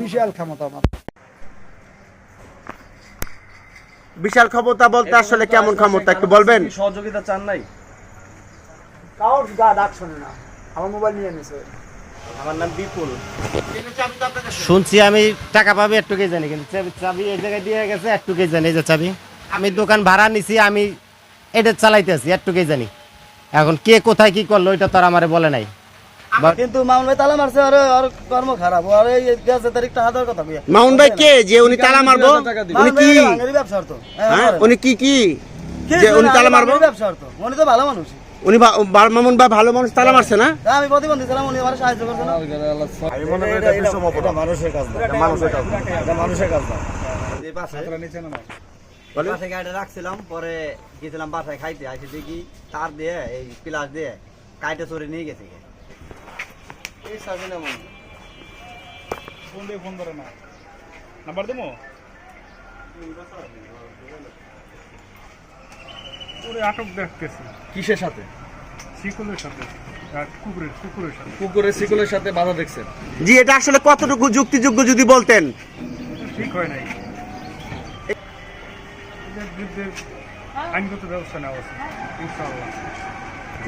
বিশাল ক্ষমতা বিশাল ক্ষমতা বলতে আসলে কেমন ক্ষমতা একটু বলবেন? সহযোগিতা চান নাই? কাউর গা ডাক শোনে না। আমার মোবাইল নিয়ে নিছে। আমার নাম বিপুল। শুনছি আমি টাকা পাবো একটুকুই জানি কিন্তু চাবি- চাবি এই জায়গায় দিয়ে গেছে একটুকুই জানি যে চাবি। আমি দোকান ভাড়া নিছি আমি এটা চালাইতেছি একটুকুই জানি। এখন কে কোথায় কি করল এটা তো আর আমারে বলে নাই। কিন্তু মামুন ভাই তালা মারছে আর আর কর্ম খারাপ। আর এই হাজার কথা কইয়া। মাউন ভাই কে? যে উনি তালা মারবো? উনি কি? ব্যবসা করতো হ্যাঁ উনি কি কি? যে উনি তালা মারবো? ব্যবসা করতো উনি তো ভালো মানুষ উনি বা- বা- মামুন ভাই ভালো মানুষ তালা মারছে না? তা আমি প্রতিবন্ধী ছিলাম উনি আমার সাহায্য করছে না। আমি মনে করি এটা বিষম অপরাধ। মানুষের কাজ না মানুষের কাজ না। এটা মানুষের কাজ না। এই পাশে পাশে গাড়িটা রাখছিলাম পরে গেছিলাম বাসায় খাইতে আসে দেখি তার দিয়ে এই প্লাস দিয়ে কাইটে চড়ে নিয়ে গেছে এই সাজিনা মন ফোন দিয়ে ফোন ধরে না। নাম্বার দেবো? ওরে আটক দেখতেছি। কিসের সাথে? শিকলের সাথে। কুকুরের কুকুরের সাথে। কুকুরের শিকলের সাথে বাধা দেখছেন? জি এটা আসলে কতটুকু যুক্তিযোগ্য যদি বলতেন? ঠিক হয় নাই। আইনগত ব্যবস্থা নেওয়া উচিত ইনশাআল্লাহ।